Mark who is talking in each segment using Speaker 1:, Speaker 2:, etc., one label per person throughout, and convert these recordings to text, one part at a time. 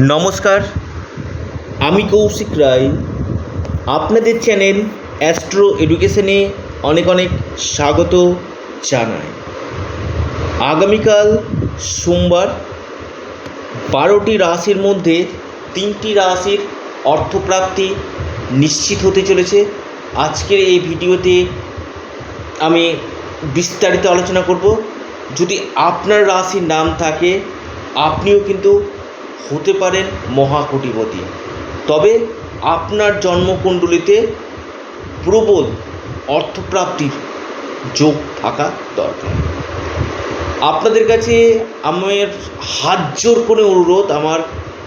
Speaker 1: নমস্কার, আমি কৌশিক রায়। আপনাদের চ্যানেল অ্যাস্ট্রো এডুকেশনে অনেক অনেক স্বাগত জানাই। আগামীকাল সোমবার, বারোটি রাশির মধ্যে তিনটি রাশির অর্থপ্রাপ্তি নিশ্চিত হতে চলেছে। আজকের এই ভিডিওতে আমি বিস্তারিত আলোচনা করব। যদি আপনার রাশির নাম থাকে, আপনিও কিন্তু হতে পারেন মহাকুটিপতি। তবে আপনার জন্মকুণ্ডলিতে প্রবল অর্থপ্রাপ্তির যোগ থাকা দরকার। আপনাদের কাছে আমার হাত জোর করে অনুরোধ আমার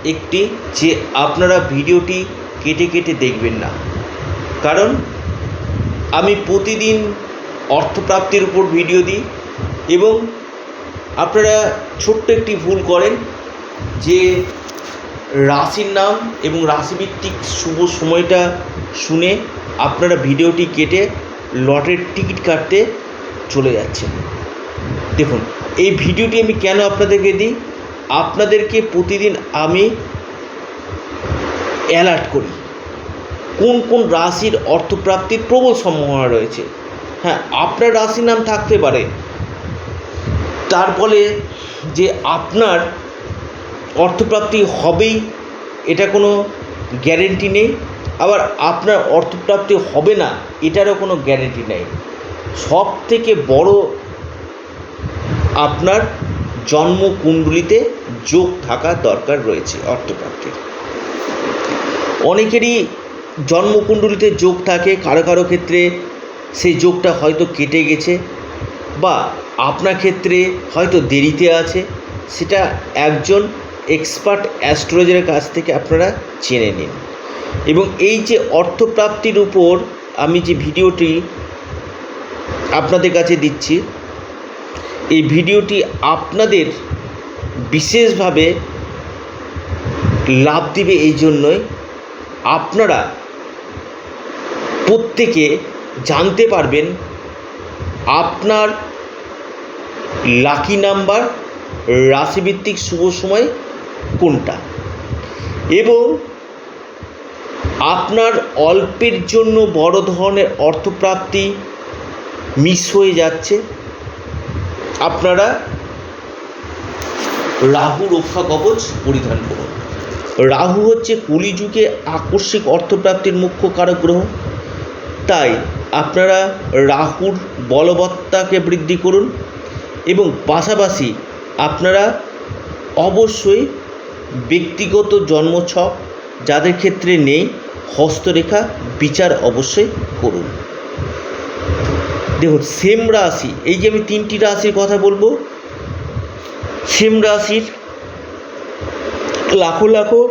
Speaker 1: একটি যে আপনারা ভিডিওটি কেটে কেটে দেখবেন না। কারণ আমি প্রতিদিন অর্থপ্রাপ্তির উপর ভিডিও দিই এবং আপনারা ছোট্ট একটি ভুল করেন যে রাশির নাম এবং রাশিভিত্তিক শুভ সময়টা শুনে আপনারা ভিডিওটি কেটে লটের টিকিট কাটতে চলে যাচ্ছেন। দেখুন, এই ভিডিওটি আমি কেন আপনাদেরকে দিই? আপনাদেরকে প্রতিদিন আমি অ্যালার্ট করি। কোন কোন রাশির অর্থপ্রাপ্তির প্রবল সম্ভাবনা রয়েছে? হ্যাঁ আপনার রাশির নাম থাকতে পারে। তার ফলে যে আপনার অর্থপ্রাপ্তি হবেই, এটা কোনো গ্যারেন্টি নেই। আবার আপনার অর্থপ্রাপ্তি হবে না, এটারও কোনো গ্যারেন্টি নেই। সব থেকে বড় আপনার জন্মকুণ্ডলিতে যোগ থাকা দরকার রয়েছে অর্থপ্রাপ্তির। অনেকেরই জন্মকুণ্ডলিতে যোগ থাকে, কারও কারও ক্ষেত্রে সেই যোগটা হয়তো কেটে গেছে বা আপনার ক্ষেত্রে হয়তো দেরিতে আছে, সেটা একজন এক্সপার্ট অ্যাস্ট্রোলজারের কাছ থেকে আপনারা জেনে নিন। এবং এই যে অর্থপ্রাপ্তির উপর আমি যে ভিডিওটি আপনাদের কাছে দিচ্ছি, এই ভিডিওটি আপনাদের বিশেষভাবে লাভ দিবে এই জন্যই আপনারা প্রত্যেকে জানতে পারবেন আপনার লাকি নাম্বার রাশিভিত্তিক শুভ সময় কোনটা? এবং আপনার অল্পের জন্য বড় ধরনের অর্থপ্রাপ্তি মিস হয়ে যাচ্ছে। আপনারা রাহু রক্ষা কবচ পরিধান করুন। রাহু হচ্ছে কলিযুগে আকস্মিক অর্থপ্রাপ্তির মুখ্য কারক গ্রহ। তাই আপনারা রাহুর বলবত্তাকে বৃদ্ধি করুন এবং পাশাপাশি আপনারা অবশ্যই ব্যক্তিগত জন্মছক যাদের ক্ষেত্রে নেই, হস্তরেখা, বিচার অবশ্যই করুন। দেখুন, সেম রাশি, এই যে আমি তিনটি রাশির কথা বলব, সেম রাশির লাখো লাখো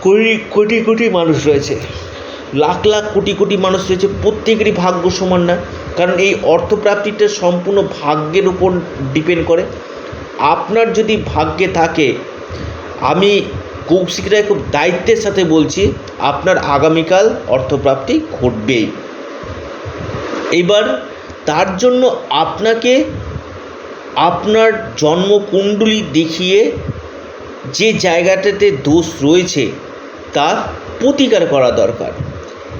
Speaker 1: কোটি কোটি কোটি মানুষ রয়েছে। লাখ লাখ কোটি কোটি মানুষ রয়েছে, প্রত্যেকেরই ভাগ্য সমান না, কারণ এই অর্থপ্রাপ্তিটা সম্পূর্ণ ভাগ্যের উপর ডিপেন্ড করে। আপনার যদি ভাগ্যে থাকে আমি রায় খুব দায়িত্বের সাথে বলছি, আপনার আগামীকাল অর্থপ্রাপ্তি ঘটবেই। এবার তার জন্য আপনাকে আপনার জন্মকুণ্ডলী দেখিয়ে যে জায়গাটাতে দোষ রয়েছে তার প্রতিকার করা দরকার।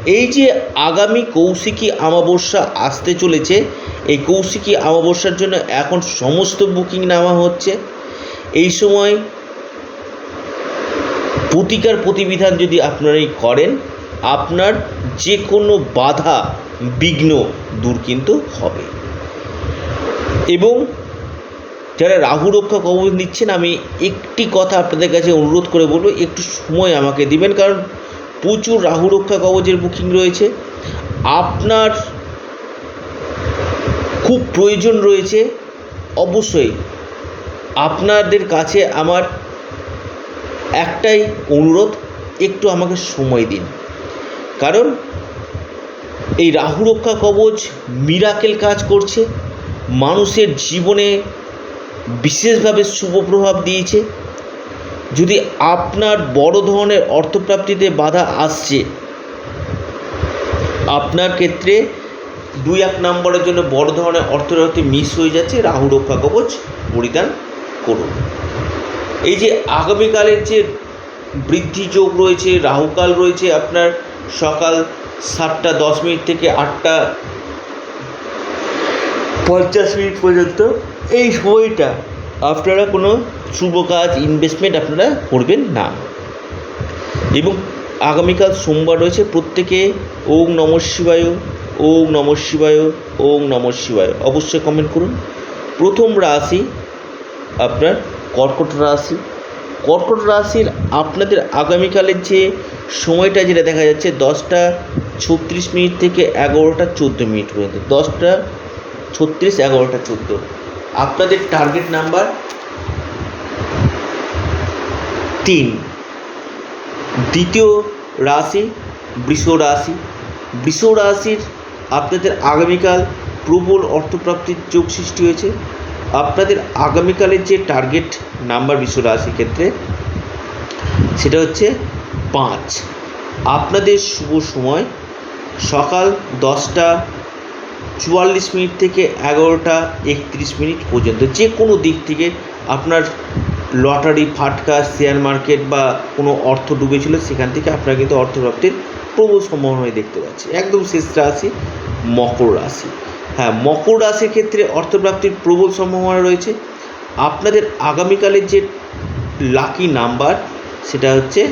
Speaker 1: এই যে আগামী কৌশিকী অমাবস্যা আসতে চলেছে, এই কৌশিকী অমাবস্যার জন্য এখন সমস্ত বুকিং নেওয়া হচ্ছে। এই সময় প্রতিকার প্রতিবিধান যদি আপনারাই করেন, আপনার যে কোনো বাধা বিঘ্ন দূর কিন্তু হবে। এবং যারা রাহু রক্ষা কবচ নিচ্ছেন, আমি একটি কথা আপনাদের কাছে অনুরোধ করে বলব, একটু সময় আমাকে দিবেন, কারণ প্রচুর রাহু রক্ষা কবচের বুকিং রয়েছে। আপনার খুব প্রয়োজন রয়েছে, অবশ্যই আপনাদের কাছে আমার একটাই অনুরোধ, একটু আমাকে সময় দিন। কারণ এই রাহু রক্ষা কবচ মিরাকেল কাজ করছে, মানুষের জীবনে বিশেষভাবে শুভ প্রভাব দিয়েছে। যদি আপনার বড় ধরনের অর্থপ্রাপ্তিতে বাধা আসছে, আপনার ক্ষেত্রে দুই এক নম্বরের জন্য বড় ধরনের অর্থপ্রাপ্তি মিস হয়ে যাচ্ছে রাহু রক্ষা কবচ পরিধান করুন। এই যে আগামীকালের যে বৃদ্ধি যোগ রয়েছে, রাহুকাল রয়েছে, আপনার সকাল সাতটা দশ মিনিট থেকে আটটা পঞ্চাশ মিনিট পর্যন্ত এই সময়টা আপনারা কোনো শুভ কাজ ইনভেস্টমেন্ট আপনারা করবেন না। এবং আগামীকাল সোমবার রয়েছে, প্রত্যেকে ওম নম শিবায়, ওম নম শিবায়, ওম নম শিবায়। অবশ্যই কমেন্ট করুন। প্রথম রাশি আপনার কর্কট রাশি। কর্কট রাশির আপনাদের আগামীকালের যে সময়টা যেটা দেখা যাচ্ছে, দশটা ছত্রিশ মিনিট থেকে এগারোটা চোদ্দ মিনিট পর্যন্ত। দশটা ছত্রিশ, এগারোটা চোদ্দ। আপনাদের টার্গেট নাম্বার তিন। দ্বিতীয় রাশি বৃষ রাশি। বৃষ রাশির আপনাদের আগামীকাল প্রবল অর্থপ্রাপ্তির যোগ সৃষ্টি হয়েছে। আপনাদের আগামীকালের যে টার্গেট নাম্বার বৃষ রাশির ক্ষেত্রে, সেটা হচ্ছে পাঁচ। আপনাদের শুভ সময়। সকাল দশটা চুয়াল্লিশ মিনিট থেকে এগারোটা একত্রিশ মিনিট পর্যন্ত। যে কোনো দিক থেকে আপনার লটারি, ফাটকা শেয়ার মার্কেট বা কোনো অর্থ ডুবেছিল, সেখান থেকে আপনারা কিন্তু অর্থপ্রাপ্তির প্রবল সম্ভাবনায় দেখতে পাচ্ছি একদম শেষ রাশি, মকর রাশি। হ্যাঁ মকর রাশির ক্ষেত্রে অর্থপ্রাপ্তির প্রবল সম্ভাবনা রয়েছে। আপনাদের আগামীকালের যে লাকি নাম্বার সেটা হচ্ছে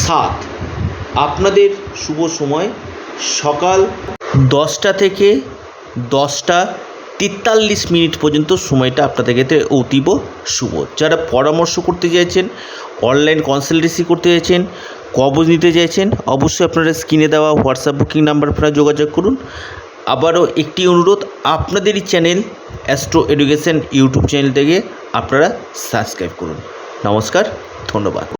Speaker 1: সাত। আপনাদের শুভ সময়। সকাল দশটা থেকে দশটা তেতাল্লিশ মিনিট পর্যন্ত সময়টা আপনাদের ক্ষেত্রে অতীব শুভ। যারা পরামর্শ করতে চাইছেন অনলাইন কনসালটেন্সি করতে চাইছেন, কবজ নিতে চাইছেন, অবশ্যই আপনারা স্ক্রিনে দেওয়া হোয়াটসঅ্যাপ বুকিং নাম্বার আপনারা যোগাযোগ করুন। আবারও একটি অনুরোধ, আপনাদেরই channel astro education YouTube channel থেকে আপনারা সাবস্ক্রাইব করুন। নমস্কার, ধন্যবাদ।